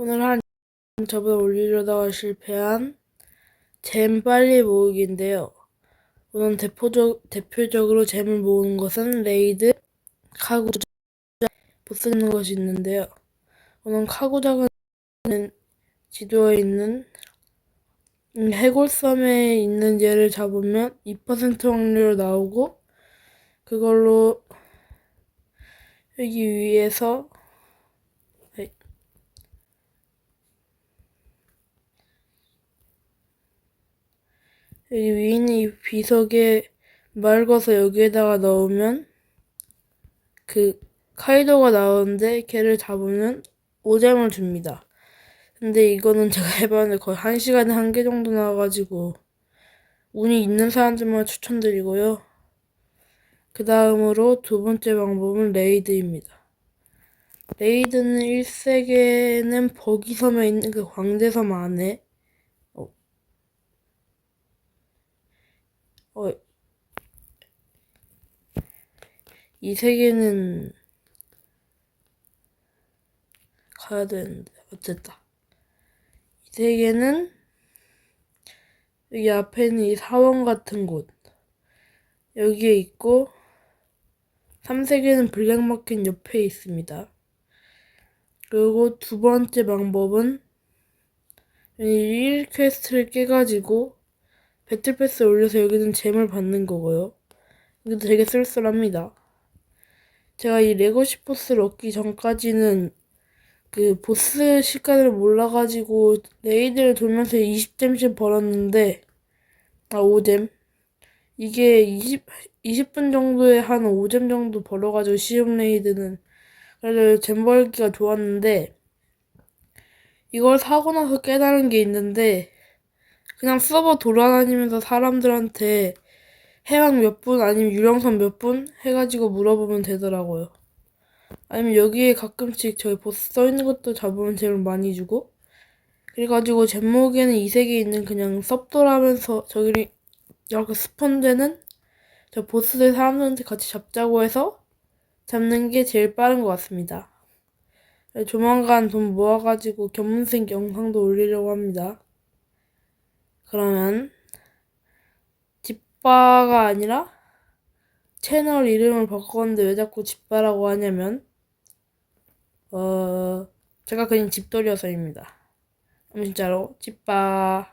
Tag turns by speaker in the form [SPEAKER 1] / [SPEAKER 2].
[SPEAKER 1] 오늘 한 저번에 올리려다가 실패한 잼 빨리 모으기인데요. 우선 대표적, 대표적으로 잼을 모으는 것은 레이드, 카구작, 보스 있는 것이 있는데요. 우선 카구작은 지도에 있는 음, 해골섬에 있는 얘를 잡으면 2% 확률로 나오고 그걸로 여기 위에서 아이, 여기 위에 있는 이 비석에 말 걸어서 여기에다가 넣으면 그 카이도가 나오는데 걔를 잡으면 5잼을 줍니다. 근데 이거는 제가 해봤는데 거의 1시간에 한 개 정도 나와가지고 운이 있는 사람들만 추천드리고요. 그 다음으로 두 번째 방법은 레이드입니다. 레이드는 1세계는 버기섬에 있는 그 광대섬 안에 어, 이 세계는 가야 되는데 어쨌다. 이 세계는 여기 앞에 있는 이 사원 같은 곳 여기에 있고 3세계는 블랙마켓 옆에 있습니다. 그리고 두 번째 방법은 이 1퀘스트를 깨가지고 배틀패스 올려서 여기는 잼을 받는 거고요. 이것도 되게 쓸쓸합니다. 제가 이 레고시 보스를 얻기 전까지는 그 보스 시간을 몰라가지고 레이드를 돌면서 20잼씩 벌었는데 아 5잼 이게 20, 20분 정도에 한 5잼 정도 벌어가지고 시험 레이드는 그래도 잼 벌기가 좋았는데 이걸 사고 나서 깨달은 게 있는데 그냥 서버 돌아다니면서 사람들한테 해방 몇분 아니면 유령선 몇 분 해가지고 물어보면 되더라고요. 아니면 여기에 가끔씩 저희 보스 써있는 것도 잡으면 잼을 많이 주고 그래가지고 잼목에는 이 세계에 있는 그냥 섭돌하면서 저기 이렇게 스폰되는 저 보스들 사람들한테 같이 잡자고 해서 잡는 게 제일 빠른 것 같습니다. 조만간 돈 모아가지고 견문생 영상도 올리려고 합니다. 그러면 집바가 아니라 채널 이름을 바꿨는데 왜 자꾸 집바라고 하냐면 어 제가 그냥 집돌이어서입니다. 진짜로 집바